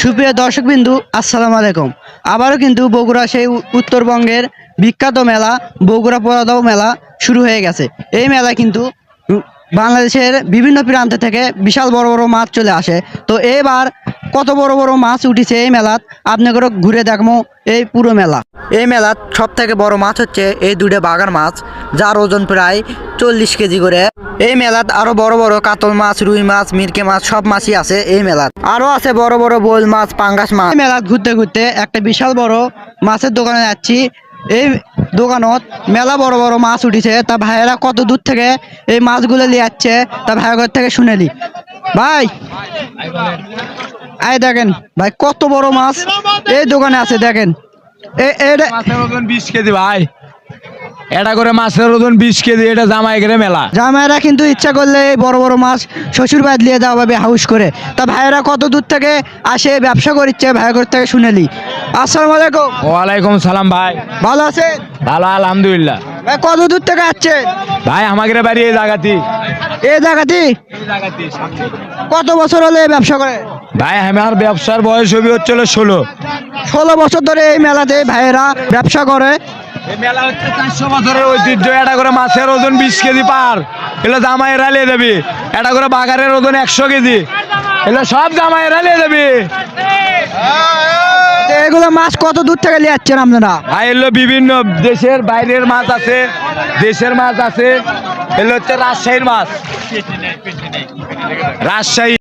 সুপ্রিয় দর্শকবিন্দু, আসসালামু আলাইকুম। আবারও কিন্তু বগুড়া সেই উত্তরবঙ্গের বিখ্যাত মেলা, বগুড়া পরাদাও মেলা শুরু হয়ে গেছে। এই মেলা কিন্তু বাংলাদেশের বিভিন্ন প্রান্ত থেকে বিশাল বড় বড় মাছ চলে আসে। তো এবার কত বড় বড় মাছ উঠেছে এই মেলাত আপনাকে ঘুরে দেখব এই পুরো মেলা। এই মেলাত সব থেকে বড় মাছ হচ্ছে এই দুটো বাগান মাছ, যার ওজন প্রায় চল্লিশ কেজি করে। এই মেলাত আরও বড় বড় কাতল মাছ রুই মাছ মিরকে মাছ সব মাছই আছে এই মেলাত। আরও আছে বড় বড় বোল মাছ পাঙ্গাস মাছ। এই মেলাত ঘুরতে ঘুরতে একটা বিশাল বড় মাছের দোকানে যাচ্ছি। এই দোকানত মেলা বড় বড় মাছ উঠেছে। তা ভাইয়েরা কত দূর থেকে এই মাছগুলো নিয়ে যাচ্ছে তা ভাইয়ের থেকে শুনেলি ভাই এই দেখেন ভাই কত বড় মাছ এই দোকানে আছে দেখেন। এটা মাছের ওজন বিশ কেজি ভাই। এটা করে মাছের ওজন বিশ কেজি এটা জামাই করে মেলা। জামাইরা কিন্তু ইচ্ছা করলে এই বড় বড় মাছ শ্বশুর বাদ দিয়ে দেওয়া হবে হাউস করে। তা ভাইয়েরা কত দূর থেকে আসে ব্যবসা করছে ভাইয়ের থেকে শুনেলি আসসালামু আলাইকুম। ওয়ালাইকুম সালাম ভাই। ভালো আছেন? ভালো আলহামদুলিল্লাহ। ভাই কত দূর থেকে আসছে? ভাই আমাদের বাড়ি এই জায়গাতে এই জায়গাতে কত বছর হলে এই ব্যবসা করে? ভাই আমার ব্যবসার বয়স হবে হচ্ছিল ষোলো। ষোলো বছর ধরে এই মেলাতে ভাইয়েরা ব্যবসা করে। মেলা হচ্ছে চারশো বছরের ঐতিহ্য। এটা করে মাছের ওজন বিশ কেজি পার। এগুলো জামাই রালিয়ে দেবি। এটা করে বাগারের ওজন একশো কেজি। এগুলো সব জামাই রালিয়ে দেবি। এগুলো মাছ কত দূর থেকে নিয়ে যাচ্ছেন আপনারা? ভাই এগুলো বিভিন্ন দেশের বাইরের মাছ আছে দেশের মাছ আছে। এগুলো হচ্ছে রাজশাহীর মাছ। রাজশাহী